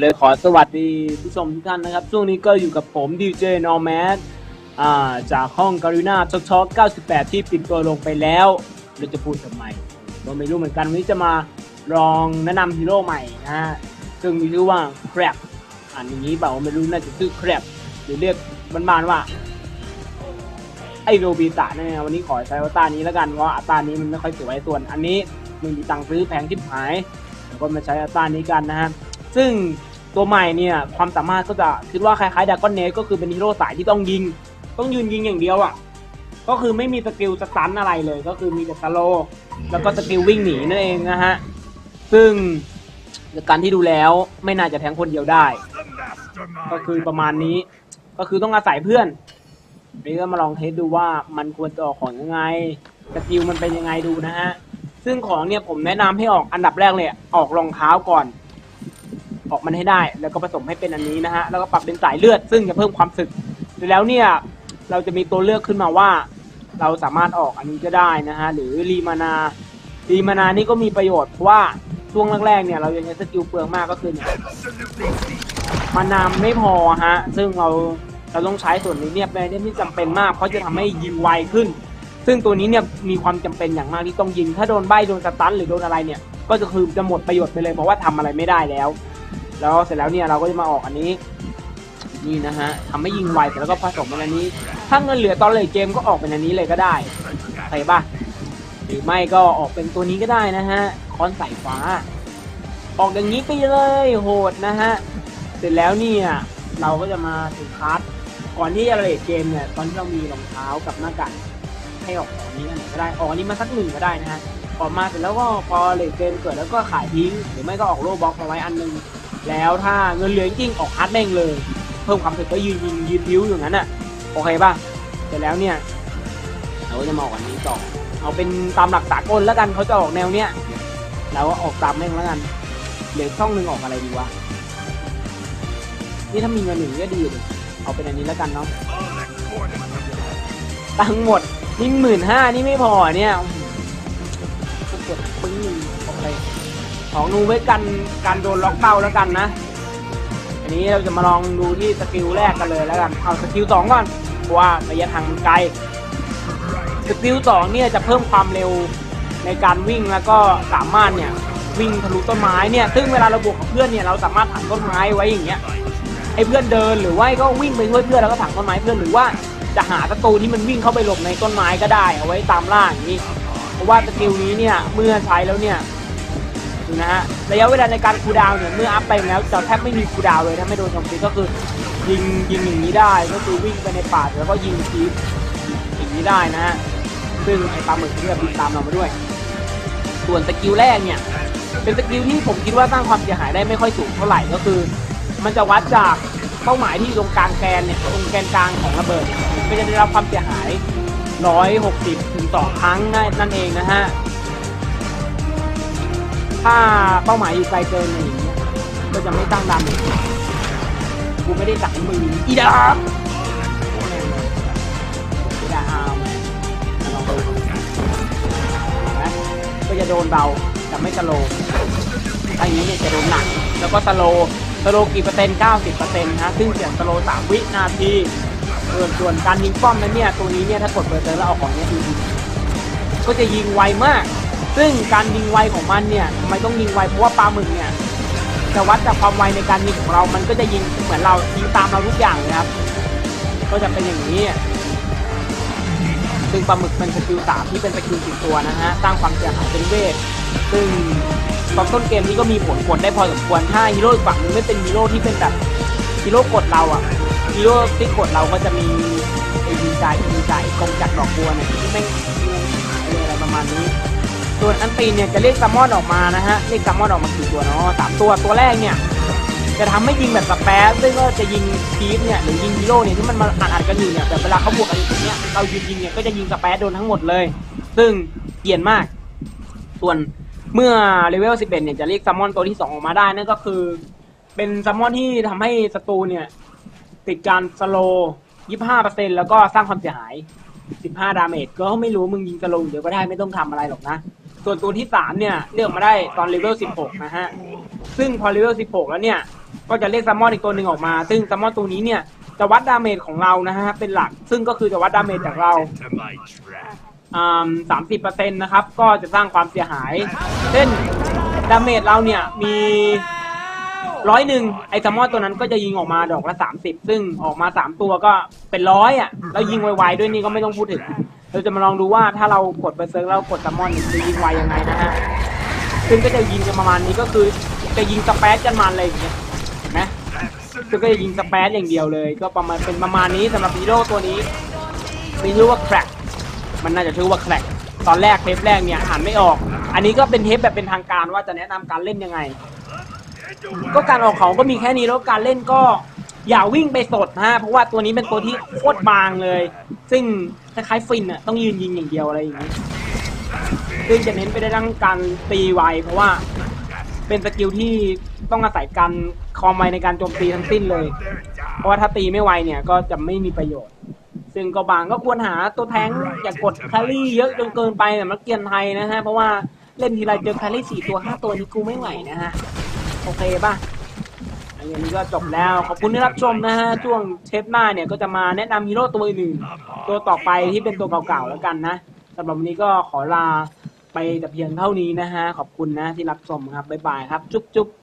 เลยขอสวัสดีผู้ชมทุกท่านนะครับช่วงนี้ก็อยู่กับผมดีเจนอร์แมสอ่าจากห้องการีนาช็อกช็อก98 ที่ปิดตัวลงไปแล้วเราจะพูดทำไมก็ไม่รู้เหมือนกัน วันนี้จะมาลองแนะนำฮีโร่ใหม่นะฮะ ซึ่งมีชื่อว่าแครบอ่านอย่างนี้เปล่าไม่รู้น่าจะชื่อแครบหรือเรียกบ้านๆว่า ไอโรบิตะเนี่ยวันนี้ขอใช้อัตานี้แล้วกันเพราะอัตรานี้มันไม่ค่อยสวยส่วน อันนี้มึงมีตังค์ซื้อแพงทิบหายแล้วก็มาใช้อัตรานี้กันนะฮะซึ่งตัวใหม่เนี่ยความสามารถก็จะคิดว่าคล้ายๆดากอนเนสก็คือเป็นฮีโร่สายที่ต้องยิง ต้องยืนยิงอย่างเดียวอะก็คือไม่มีสกิลสตันอะไรเลย ก็คือมีแต่สโลแล้วก็สกิลวิ่งหนีนั่นเองนะฮะซึ่งจากการที่ดูแล้วไม่น่าจะแทงคนเดียวได้ ก็คือประมาณนี้ก็คือต้องอาศัยเพื่อน นี่ก็มาลองเทสดูว่ามันควรจะออกของยังไงสกิลมันเป็นยังไงดูนะฮะ ซึ่งของเนี่ยผมแนะนำให้ออกอันดับแรกเลยออกรองเท้าก่อน ออกมันให้ได้ แล้วก็ผสมให้เป็นอันนี้นะฮะ แล้วก็ปรับเป็นสายเลือด ซึ่งจะเพิ่มความสึกแล้วเนี่ยเราจะมีตัวเลือกขึ้นมาว่า เราสามารถออกอันนี้ก็ได้นะฮะ หรือรีมานารีมานานี่ก็มีประโยชน์เพราะว่าช่วงแรกๆเนี่ยเรายังใช้สกิลเปลืองมากก็คือเนี่ยมานามไม่พอฮะ ซึ่งเรา เราต้องใช้ส่วนนี้เนี่ยเป็นเรื่องที่จำเป็นมากเพราะจะทำให้ยิงไวขึ้น ซึ่งตัวนี้เนี่ยมีความจำเป็นอย่างมากที่ต้องยิง ถ้าโดนใบโดนสตันหรือโดนอะไรเนี่ยก็จะคือจะหมดประโยชน์ไปเลยเพราะว่าทำอะไรไม่ได้แล้ว แล้วเสร็จแล้วเนี่ยเราก็จะมาออกอันนี้นี่นะฮะทำให้ยิงไวแต่แล้วก็ผสมเป็นอันนี้ ถ้าเงินเหลือตอนเลยเกมก็ออกเป็นอันนี้เลยก็ได้ใช่ปะหรือไม่ก็ออกเป็นตัวนี้ก็ได้นะฮะคอนสายฟ้า ออกอย่างนี้ไปเลยโหดนะฮะเสร็จแล้วเนี่ยเราก็จะมาถึงคาร์ด ก่อนที่จะเลทเกมเนี่ยตอนที่เรามีรองเท้ากับหน้ากากให้ออกของนี้อันไหนก็ได้ออกอันนี้มาสักหนึ่งก็ได้นะฮะออกมาเสร็จแล้วก็พอเลทเกมเกิดแล้วก็ขายทิ้งหรือไม่ก็ออกโลบ็อกมาไว้อันหนึงแล้วถ้าเงินเหลือจริงๆออกฮาร์ดแม่งเลย เพิ่มความถึกก็ยืนยิงยืนพิ้วอย่างนั้นอะโอเคป่ะเสร็จแล้วเนี่ยเราก็จะมาออกอันนี้ต่อเอาเป็นตามหลักสากลแล้วกันเขาจะออกแนวเนี้ยเราก็ออกตามแม่งแล้วกันเหลือช่องหนึ่งออกอะไรดีวะนี่ถ้ามีเงินหนึ่งก็ดีเลย เอาเป็นอันนี้แล้วกันเนาะตังหมดนี่หมื่นห้านี่ไม่พอเนี่ยก็กดปึ้งหนึ่งโอเคของนูไว้กันการโดนล็อกเป้าแล้วกันนะ อันนี้เราจะมาลองดูที่สกิลแรกกันเลยแล้วกัน เอาสกิลสองก่อนเพราะว่าระยะทางไกล สกิลสองเนี่ยจะเพิ่มความเร็วในการวิ่งแล้วก็สามารถเนี่ยวิ่งทะลุต้นไม้เนี่ย ซึ่งเวลาเราบวกกับเพื่อนเนี่ยเราสามารถถังต้นไม้ไว้อย่างเงี้ย ให้เพื่อนเดินหรือว่าก็วิ่งไปช่วยเพื่อนแล้วก็ถังต้นไม้เพื่อนหรือว่าจะหาศัตรูที่มันวิ่งเข้าไปหลบในต้นไม้ก็ได้ เอาไว้ตามล่าอย่างนี้เพราะว่าสกิลนี้เนี่ยเมื่อใช้แล้วเนี่ยนะฮะระยะเวลาในการคูดาวเนี่ยเมื่ออัพไปแล้วจะแทบไม่มีคูดาวเลยถ้าไม่โดนโจมตีก็คือยิงยิงอย่างนี้ได้ก็คือวิ่งไปในป่าแล้วก็ยิงทีอย่างนี้ได้นะฮะซึ่งไอ้ปลาหมึกเนี่ยบินตามเรามาด้วย ส่วนสกิลแรกเนี่ยเป็นสกิลที่ผมคิดว่าสร้างความเสียหายได้ไม่ค่อยสูงเท่าไหร่ก็คือ มันจะวัดจากเป้าหมายที่ตรงกลางแกนเนี่ยตรงแกนกลางของระเบิดเนี่ยก็จะได้รับความเสียหาย 160ถึง2ครั้งนั่นเองนะฮะถ้าเป้าหมายอยู่ไกลเกินอะไรอย่างเงี้ยก็จะไม่ตั้งดำกูไม่ได้สั่งมืออีดาบอีดาอาร์มลองดูนะก็จะโดนเบาแต่ไม่สโลถ้าอย่างนี้เนี่ยจะโดนหนักแล้วก็สโล โลกี่เปอร์เซ็นต์ 90เปอร์เซ็นต์นะซึ่งเสียงสโล3วินาทีส่วนส่วนการยิงป้อมนั้นเนี่ยตัวนี้เนี่ยถ้ากดเปิดเจอแล้วเอาของเนี้ยดีๆก็จะยิงไวมาก ซึ่งการยิงไวของมันเนี่ยทำไมต้องยิงไวเพราะว่าปลาหมึกเนี่ยจะวัดจากความไวในการยิงของเรา มันก็จะยิงเหมือนเรายิงตามเราทุกอย่างเลยครับ ก็จะเป็นอย่างนี้ซึ่งปลาหมึกเป็นสกิลสามที่เป็นสกิลสิบตัวนะฮะสร้างความเสียหายเป็นเวทซึ่ง ตอนต้นเกมนี้ก็มีผลกดได้พอสมควรถ้าฮีโร่อีกฝั่งนึงไม่เป็นฮีโร่ที่เป็นแบบฮีโร่กดเราอะฮีโร่ที่กดเราก็จะมีไอ้ดีใจไอ้ดีใจไอ้กงจักรดอกบัวเนี่ยที่แม่งอะไรประมาณนี้ ส่วนอันตีเนี่ยจะเรียกซัมมอนออกมานะฮะเรียกซัมมอนออกมากี่ตัวเนาะสามตัวตัวแรกเนี่ยจะทำให้ยิงแบบสแปซซึ่งก็จะยิงทีฟเนี่ยหรือยิงฮีโร่เนี่ยที่มันมาอัดอัดกันอยู่เนี่ยแต่เวลาเขาบวกกันอย่างเงี้ยเรายืนยิงเนี่ยก็จะยิงสแปซโดนทั้งหมดเลย ซึ่งเกลียนมาก ส่วน เมื่อเลเวล 11 เนี่ยจะเรียกซัมมอนตัวที่ 2 ออกมาได้นั่นก็คือ เป็นซัมมอนที่ทำให้ศัตรูเนี่ย ติดการสโลว์25%แล้วก็สร้างความเสียหาย 15 ดาเมจก็ไม่รู้มึงยิงกระลงเดี๋ยวก็ได้ไม่ต้องทำอะไรหรอกนะ ส่วนตัวที่ 3 เนี่ยเลือกมาได้ตอนเลเวล 16 นะฮะ ซึ่งพอเลเวล 16 แล้วเนี่ย ก็จะเรียกซัมมอนอีกตัวหนึ่งออกมา ซึ่งซัมมอนตัวนี้เนี่ยจะวัดดาเมจของเรานะฮะเป็นหลัก ซึ่งก็คือจะวัดดาเมจจากเรา To my trap. อ่าสามสิบเปอร์เซ็นต์นะครับ ก็จะสร้างความเสียหาย เช่นดาเมจเราเนี่ยมีร้อยหนึ่งไอ้ซัมอตัวนั้นก็จะยิงออกมาดอกละสามสิบซึ่งออกมาสามตัวก็เป็นร้อยอะแล้วยิงไวๆด้วยนี่ก็ไม่ต้องพูดถึง เราจะมาลองดูว่าถ้าเรากดเบอร์เซิร์กแล้วกดซัมอนจะยิงไวยังไงนะฮะซึ่งก็จะยิงกันประมาณนี้ก็คือจะยิงสเปซกันมันอะไรอย่างเงี้ยเห็นไหมซึ่งก็จะยิงสเปซอย่างเดียวเลย ก็ประมาณเป็นประมาณนี้สำหรับฮีโร่ตัวนี้มีชื่อว่าแครก มันน่าจะชื่อว่าแครกตอนแรกเทปแรกเนี่ยอ่านไม่ออก อันนี้ก็เป็นเทปแบบเป็นทางการว่าจะแนะนำการเล่นยังไง ก็การออกของก็มีแค่นี้แล้วการเล่นก็อย่าวิ่งไปสดนะฮะเพราะว่าตัวนี้เป็นตัวที่โคตรบางเลย ซึ่งคล้ายๆฟินอะต้องยืนยิงอย่างเดียวอะไรอย่างนี้ซึ่งจะเน้นไปในด้านการตีไวเพราะว่าเป็นสกิลที่ต้องอาศัยการคอมไวในการโจมตีทั้งสิ้นเลย เพราะว่าถ้าตีไม่ไวเนี่ยก็จะไม่มีประโยชน์ ซึ่งก็บางก็ควรหาตัวแทงค์อย่ากดแคลรี่เยอะจนเกินไปแบบนักเกียนไทยนะฮะ เพราะว่าเล่นทีไรเจอแคลรี่สี่ตัวห้าตัวนี่กูไม่ไหวนะฮะ โอเคป่ะอันนี้ก็จบแล้ว ขอบคุณที่รับชมนะฮะ ช่วงเทปหน้าเนี่ยก็จะมาแนะนำฮีโร่ตัวอื่นๆตัวต่อไปที่เป็นตัวเก่าๆแล้วกันนะสำหรับวันนี้ก็ขอลาไปแต่เพียงเท่านี้นะฮะ ขอบคุณนะที่รับชมครับบ๊ายบายครับ จุ๊บจุ๊บ